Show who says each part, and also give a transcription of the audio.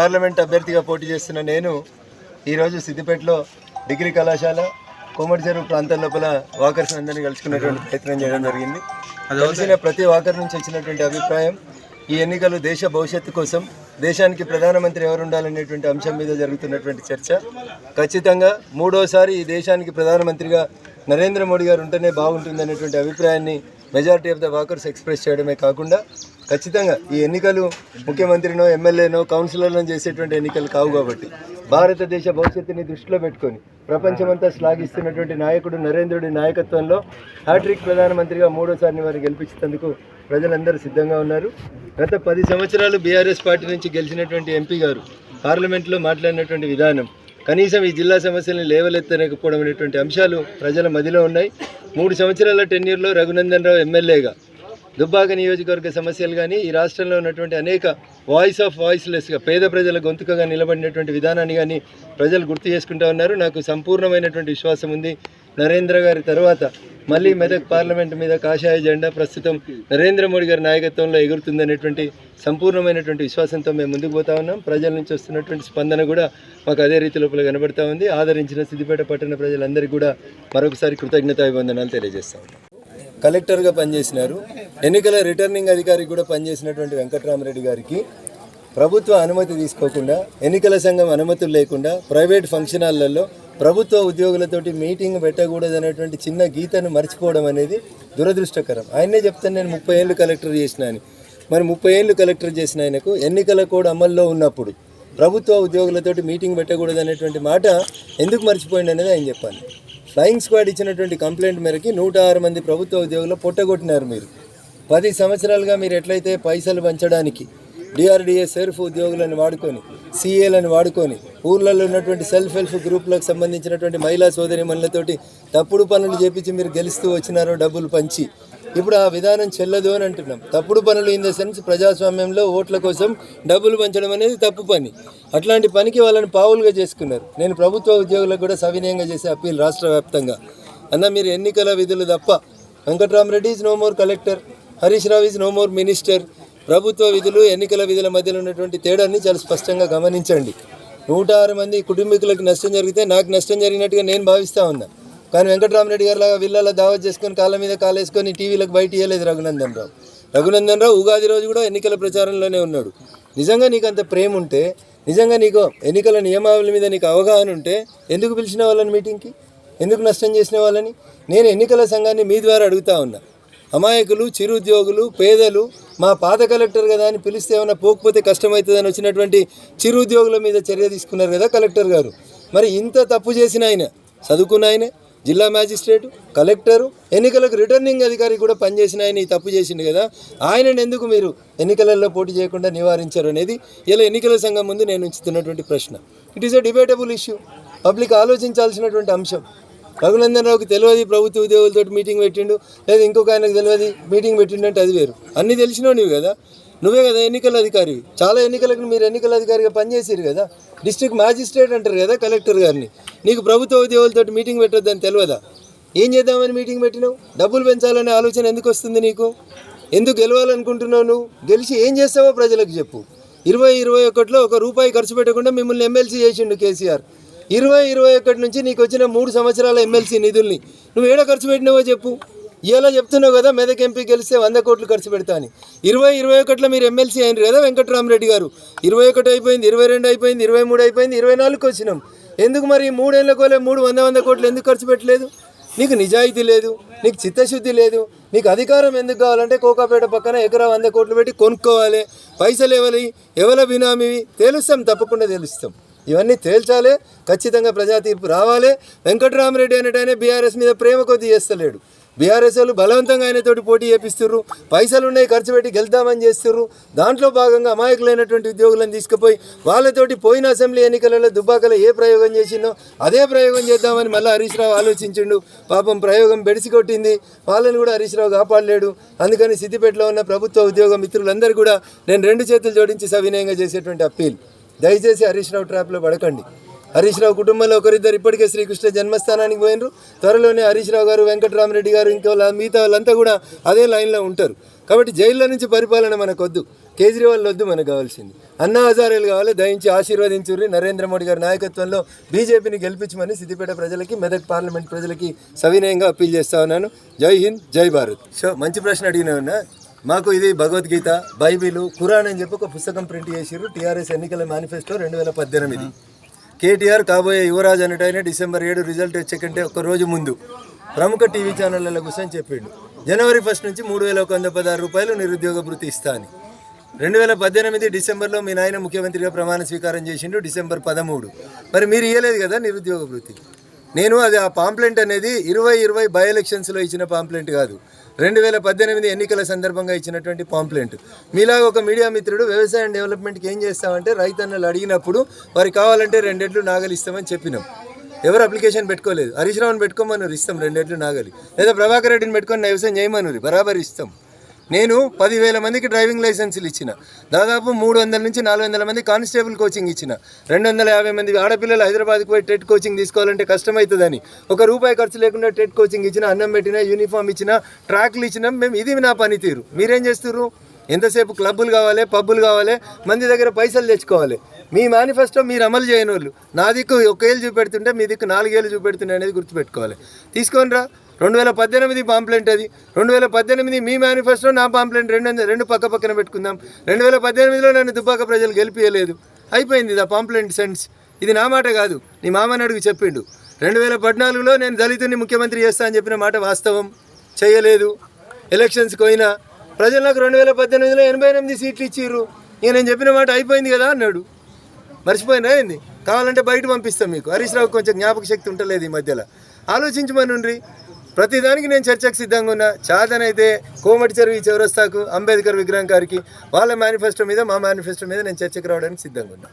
Speaker 1: Parliament అభ్యర్థిగా పోటీ చేస్తున్న నేను ఈరోజు సిద్దిపేటలో డిగ్రీ కళాశాల కోమటి చెరువు ప్రాంతం లోపల వాకర్స్ అందరినీ కలుసుకునేటువంటి ప్రయత్నం చేయడం జరిగింది. కలిసిన ప్రతి వాకర్ నుంచి వచ్చినటువంటి అభిప్రాయం ఈ ఎన్నికలు దేశ భవిష్యత్తు కోసం దేశానికి ప్రధానమంత్రి ఎవరు ఉండాలనేటువంటి అంశం మీద జరుగుతున్నటువంటి చర్చ. ఖచ్చితంగా మూడోసారి ఈ దేశానికి ప్రధానమంత్రిగా నరేంద్ర మోడీ గారు ఉంటేనే బాగుంటుంది అనేటువంటి అభిప్రాయాన్ని majority of the walkers express చేయడమే కాకుండా ఖచ్చితంగా ఈ ఎన్నికలు ముఖ్యమంత్రినో ఎమ్మెల్యేనో కౌన్సిలర్లను చేసేటువంటి ఎన్నికలు కావు కాబట్టి భారతదేశ భవిష్యత్తుని దృష్టిలో పెట్టుకొని ప్రపంచమంతా శ్లాఘిస్తున్నటువంటి నాయకుడు నరేంద్రుడి నాయకత్వంలో హ్యాట్రిక్ ప్రధానమంత్రిగా మూడోసారిని వారిని గెలిపించేందుకు ప్రజలందరూ సిద్ధంగా ఉన్నారు. గత పది సంవత్సరాలు బీఆర్ఎస్ పార్టీ నుంచి గెలిచినటువంటి ఎంపీ గారు పార్లమెంట్లో మాట్లాడినటువంటి విధానం కనీసం ఈ జిల్లా సమస్యలను లేవలెత్తలేకపోవడం అనేటువంటి అంశాలు ప్రజల మదిలో ఉన్నాయి. మూడు సంవత్సరాల టెన్యూర్లో రఘునందన్ రావు ఎమ్మెల్యేగా దుబ్బాక నియోజకవర్గ సమస్యలు కానీ ఈ రాష్ట్రంలో ఉన్నటువంటి అనేక వాయిస్ ఆఫ్ వాయిస్లెస్గా పేద ప్రజల గొంతుకగా నిలబడినటువంటి విధానాన్ని కానీ ప్రజలు గుర్తు చేసుకుంటా ఉన్నారు. నాకు సంపూర్ణమైనటువంటి విశ్వాసం ఉంది. నరేంద్ర గారి తర్వాత మళ్ళీ మెదక్ పార్లమెంట్ మీద కాషాయ జెండా ప్రస్తుతం నరేంద్ర మోడీ గారి నాయకత్వంలో ఎగురుతుందనేటువంటి సంపూర్ణమైనటువంటి విశ్వాసంతో మేము ముందుకు పోతా ఉన్నాం. ప్రజల నుంచి వస్తున్నటువంటి స్పందన కూడా మాకు అదే రీతి లోపల కనబడతా ఉంది. ఆదరించిన సిద్దిపేట పట్టణ ప్రజలందరికీ కూడా మరొకసారి కృతజ్ఞతాభివందనాలు తెలియజేస్తా ఉన్నాం. కలెక్టర్గా పనిచేసినారు. ఎన్నికల రిటర్నింగ్ అధికారి కూడా పనిచేసినటువంటి వెంకట్రామరెడ్డి గారికి ప్రభుత్వ అనుమతి తీసుకోకుండా ఎన్నికల సంఘం అనుమతులు లేకుండా ప్రైవేట్ ఫంక్షన్ హాల్లలో ప్రభుత్వ ఉద్యోగులతోటి మీటింగ్ పెట్టకూడదు అనేటువంటి చిన్న గీతను మర్చిపోవడం అనేది దురదృష్టకరం. ఆయనే చెప్తాను నేను ముప్పై ఏళ్ళు కలెక్టర్ చేసిన అని మరి ముప్పై ఏళ్ళు కలెక్టర్ చేసిన ఆయనకు ఎన్నికల కోడ్ అమల్లో ఉన్నప్పుడు ప్రభుత్వ ఉద్యోగులతోటి మీటింగ్ పెట్టకూడదు అనేటువంటి మాట ఎందుకు మర్చిపోయింది అనేది ఆయన చెప్పాలి. ఫ్లయింగ్ స్క్వాడ్ ఇచ్చినటువంటి కంప్లైంట్ మేరకి నూట ఆరు మంది ప్రభుత్వ ఉద్యోగులు పొట్టగొట్టినారు మీరు. పది సంవత్సరాలుగా మీరు ఎట్లయితే పైసలు పంచడానికి డిఆర్డిఏ సెర్ఫ్ ఉద్యోగులను వాడుకొని సిఏలను వాడుకొని ఊర్లలో ఉన్నటువంటి సెల్ఫ్ హెల్ప్ గ్రూప్లకు సంబంధించినటువంటి మహిళా సోదరి మనులతోటి తప్పుడు పనులు చేపించి మీరు గెలుస్తూ వచ్చినారో డబ్బులు పంచి ఇప్పుడు ఆ విధానం చెల్లదు అని అంటున్నాం. తప్పుడు పనులు ఇన్ ద సెన్స్ ప్రజాస్వామ్యంలో ఓట్ల కోసం డబ్బులు పంచడం అనేది తప్పు పని. అట్లాంటి పనికి వాళ్ళని పావులుగా చేసుకున్నారు. నేను ప్రభుత్వ ఉద్యోగులకు కూడా సవినయంగా చేసే అప్పీల్ రాష్ట్ర వ్యాప్తంగా. అన్న మీరు ఎన్నికల విధులు తప్ప Venkatrami Reddy is no more collector Harish Rao is no more minister ప్రభుత్వ విధులు ఎన్నికల విధుల మధ్యలో ఉన్నటువంటి తేడాన్ని చాలా స్పష్టంగా గమనించండి. నూట ఆరు మంది కుటుంబీకులకు నష్టం జరిగితే నాకు నష్టం జరిగినట్టుగా నేను భావిస్తా ఉన్నా. కానీ వెంకటరామరెడ్డి గారు లాగా విల్లలో దావత్ చేసుకొని కాళ్ళ మీద కాలేసుకొని టీవీలకు బయట ఇవ్వలేదు రఘునందన్ రావు రఘునందన్ రావు ఉగాది రోజు కూడా ఎన్నికల ప్రచారంలోనే ఉన్నాడు. నిజంగా నీకు అంత ప్రేమ ఉంటే నిజంగా నీకు ఎన్నికల నియమావళి మీద నీకు అవగాహన ఉంటే ఎందుకు పిలిచిన వాళ్ళని మీటింగ్కి? ఎందుకు నష్టం చేసిన వాళ్ళని? నేను ఎన్నికల సంఘాన్ని మీ ద్వారా అడుగుతా ఉన్నా. అమాయకులు చిరుద్యోగులు పేదలు మా పాత కలెక్టర్ కదా అని పిలిస్తే ఏమైనా పోకపోతే కష్టమవుతుందని వచ్చినటువంటి చిరుద్యోగుల మీద చర్య తీసుకున్నారు కదా కలెక్టర్ గారు. మరి ఇంత తప్పు చేసిన ఆయన చదువుకున్న ఆయన జిల్లా మ్యాజిస్ట్రేట్ కలెక్టరు ఎన్నికలకు రిటర్నింగ్ అధికారి కూడా పనిచేసిన ఆయన ఈ తప్పు చేసిండు కదా. ఆయనను ఎందుకు మీరు ఎన్నికలలో పోటీ చేయకుండా నివారించారు అనేది ఇలా ఎన్నికల సంఘం ముందు నేను ఉంచుతున్నటువంటి ప్రశ్న. It is a debatable issue public ఆలోచించాల్సినటువంటి అంశం. రఘునందన్ రావుకి తెలియదు ప్రభుత్వ ఉద్యోగులతో మీటింగ్ పెట్టిండు లేదా ఇంకొక ఆయనకు తెలియదు మీటింగ్ పెట్టిండు అంటే అది వేరు. అన్నీ తెలిసినవి కదా. నువ్వే కదా ఎన్నికల అధికారి. చాలా ఎన్నికలకు మీరు ఎన్నికల అధికారిగా పనిచేసారు కదా. డిస్ట్రిక్ట్ మ్యాజిస్ట్రేట్ అంటారు కదా కలెక్టర్ గారిని. నీకు ప్రభుత్వ ఉద్యోగులతో మీటింగ్ పెట్టొద్దని తెలియదా ఏం చేద్దామని మీటింగ్ పెట్టినావు? డబ్బులు పెంచాలనే ఆలోచన ఎందుకు వస్తుంది నీకు? ఎందుకు గెలవాలనుకుంటున్నావు నువ్వు? గెలిచి ఏం చేస్తావో ప్రజలకు చెప్పు. ఇరవై ఇరవై ఒకటిలో ఒక రూపాయి ఖర్చు పెట్టకుండా మిమ్మల్ని ఎమ్మెల్సీ చేసిండు కేసీఆర్. ఇరవై ఇరవై ఒకటి నుంచి నీకు వచ్చిన మూడు సంవత్సరాల ఎమ్మెల్సీ నిధుల్ని నువ్వు ఏడ ఖర్చు పెట్టినావో చెప్పు. ఇవాళ చెప్తున్నావు కదా మెదక్ ఎంపీ గెలిస్తే వంద కోట్లు ఖర్చు పెడతా అని. ఇరవై ఇరవై ఒకటిలో మీరు ఎమ్మెల్సీ అయినారు కదా వెంకటరామరెడ్డి గారు. ఇరవై ఒకటి అయిపోయింది ఇరవై రెండు అయిపోయింది ఇరవై మూడు అయిపోయింది ఇరవై నాలుగుకి వచ్చినాం. ఎందుకు మరి ఈ మూడేళ్ళ కోలే మూడు వంద వంద కోట్లు ఎందుకు ఖర్చు పెట్టలేదు? నీకు నిజాయితీ లేదు నీకు చిత్తశుద్ధి లేదు నీకు అధికారం ఎందుకు కావాలంటే కోకాపేట పక్కన ఎకరా వంద కోట్లు పెట్టి కొనుక్కోవాలి. పైసలు ఎవరి ఎవరి బినామీవి తేలుస్తాం తప్పకుండా తెలుస్తాం. ఇవన్నీ తేల్చాలి ఖచ్చితంగా ప్రజా తీర్పు రావాలి. వెంకటరామరెడ్డి అనేటైనా బీఆర్ఎస్ మీద ప్రేమ కొద్ది చేస్తలేడు. బీఆర్ఎస్ వాళ్ళు బలవంతంగా ఆయనతోటి పోటీ చేపిస్తున్నారు పైసలు ఉన్నాయి ఖర్చు పెట్టి గెలుద్దామని చేస్తుర్రు. దాంట్లో భాగంగా అమాయకులైనటువంటి ఉద్యోగులను తీసుకుపోయి వాళ్ళతోటి పోయిన అసెంబ్లీ ఎన్నికలలో దుబ్బాకలో ఏ ప్రయోగం చేసిందో అదే ప్రయోగం చేద్దామని మళ్ళీ హరీష్ రావు ఆలోచించిండు. పాపం ప్రయోగం బెడిసికొట్టింది. వాళ్ళని కూడా హరీష్ రావు కాపాడలేడు. అందుకని సిద్దిపేటలో ఉన్న ప్రభుత్వ ఉద్యోగ మిత్రులందరూ కూడా నేను రెండు చేతులు జోడించి సవినయంగా చేసేటువంటి అప్పీల్. దయచేసి హరీష్ రావు ట్రాప్లో పడకండి. హరీష్ రావు కుటుంబంలో ఒకరిద్దరు ఇప్పటికే శ్రీకృష్ణ జన్మస్థానానికి పోయినరు. త్వరలోనే హరీష్ రావు గారు వెంకటరామరెడ్డి గారు ఇంకా మిగతా వాళ్ళంతా కూడా అదే లైన్లో ఉంటారు. కాబట్టి జైల్లో నుంచి పరిపాలన మనకొద్దు. కేజ్రీవాల్ వద్దు మనకు కావాల్సింది. అన్నా హజారేలు కావాలి దయించి ఆశీర్వదించుర్రి. నరేంద్ర మోడీ గారి నాయకత్వంలో బీజేపీని గెలిపించమని సిద్దిపేట ప్రజలకి మెదక్ పార్లమెంట్ ప్రజలకి సవినయంగా అప్పీల్ చేస్తా ఉన్నాను. జై హింద్ జై భారత్. సో మంచి ప్రశ్న అడిగిన మాకు ఇది భగవద్గీత బైబిల్ ఖురాన్ అని చెప్పి ఒక పుస్తకం ప్రింట్ చేసిర్రు. టీఆర్ఎస్ ఎన్నికల మేనిఫెస్టో రెండు వేల పద్దెనిమిది. కేటీఆర్ కాబోయే యువరాజ్ అనేటైన డిసెంబర్ ఏడు రిజల్ట్ వచ్చే కంటే ఒక రోజు ముందు ప్రముఖ టీవీ ఛానళ్ళ కూర్చొని చెప్పిండు. జనవరి ఫస్ట్ నుంచి మూడు వేల ఒక వంద పదహారు రూపాయలు నిరుద్యోగ భృతి ఇస్తా అని రెండు వేల పద్దెనిమిది డిసెంబర్లో మీ నాయన ముఖ్యమంత్రిగా ప్రమాణ స్వీకారం చేసిండు డిసెంబర్ పదమూడు. మరి మీరు ఇవ్వలేదు కదా నిరుద్యోగ భృతి? నేను అది ఆ పాంప్లెంట్ అనేది ఇరవై ఇరవై బై ఎలక్షన్స్లో ఇచ్చిన పాంప్లెంట్ కాదు. రెండు వేల పద్దెనిమిది ఎన్నికల సందర్భంగా ఇచ్చినటువంటి పాంప్లెంట్. మీలాగా ఒక మీడియా మిత్రుడు వ్యవసాయ డెవలప్మెంట్కి ఏం చేస్తామంటే రైతన్నలు అడిగినప్పుడు వారికి కావాలంటే రెండెట్లు నాగలి ఇస్తామని చెప్పినాం. ఎవరు అప్లికేషన్ పెట్టుకోలేదు. హరీష్ రావుని పెట్టుకోమన్నారు ఇస్తాం రెండెట్లు నాగలి. లేదా ప్రభాకర్ రెడ్డిని పెట్టుకొని వ్యవసాయం చేయమన్నారు. బరాబర్ ఇస్తాం. నేను పదివేల మందికి డ్రైవింగ్ లైసెన్సులు ఇచ్చిన. దాదాపు మూడు వందల నుంచి నాలుగు వందల మంది కానిస్టేబుల్ కోచింగ్ ఇచ్చిన. రెండు వందల యాభై మంది ఆడపిల్లలు హైదరాబాద్కి పోయి టెట్ కోచింగ్ తీసుకోవాలంటే కష్టమవుతుందని ఒక రూపాయి ఖర్చు లేకుండా టెట్ కోచింగ్ ఇచ్చిన అన్నం పెట్టిన యూనిఫామ్ ఇచ్చిన ట్రాక్లు ఇచ్చినాం మేము ఇది నా పనితీరు. మీరేం చేస్తున్నారు ఎంతసేపు క్లబ్బులు కావాలి పబ్బులు కావాలి మంది దగ్గర పైసలు తెచ్చుకోవాలి. మీ మేనిఫెస్టో మీరు అమలు చేయని వాళ్ళు నా దిక్కు ఒక ఏళ్ళు చూపెడుతుంటే మీ దిక్కు నాలుగేళ్ళు చూపెడుతున్నాయి అనేది గుర్తుపెట్టుకోవాలి. తీసుకొని రా. రెండు వేల పద్దెనిమిది పాంప్లెంట్ అది. రెండు వేల పద్దెనిమిది మీ మేనిఫెస్టో నా పాంప్లెంట్ రెండు వందల- రెండు పక్క పక్కన పెట్టుకుందాం. రెండు వేల పద్దెనిమిదిలో నన్ను దుబ్బాక ప్రజలు గెలిపియలేదు. అయిపోయింది ఇది ఆ పాంప్లెంట్ సెన్స్ ఇది నా మాట కాదు. నీ మామని అడుగు చెప్పిండు. రెండు వేల పద్నాలుగులో నేను దళితుని ముఖ్యమంత్రి చేస్తా అని చెప్పిన మాట వాస్తవం. చేయలేదు. ఎలక్షన్స్కి పోయినా. ప్రజలు నాకు రెండు వేల పద్దెనిమిదిలో ఎనభై ఎనిమిది సీట్లు ఇచ్చిర్రు. ఇక నేను చెప్పిన మాట అయిపోయింది కదా అన్నాడు. మర్చిపోయినా ఏంది? కావాలంటే బయట పంపిస్తాం మీకు. హరీష్ రావు కొంచెం జ్ఞాపక శక్తి ఉంటలేదు ఈ మధ్యలో. ఆలోచించమనుండ్రి ప్రతిదానికి నేను చర్చకు సిద్ధంగా ఉన్నా. చాదనైతే కోమటి చెరువు ఈ చౌరస్తాకు అంబేద్కర్ విగ్రహం గారికి వాళ్ళ మేనిఫెస్టో మీద మా మేనిఫెస్టో మీద నేను చర్చకు రావడానికి సిద్ధంగా ఉన్నా.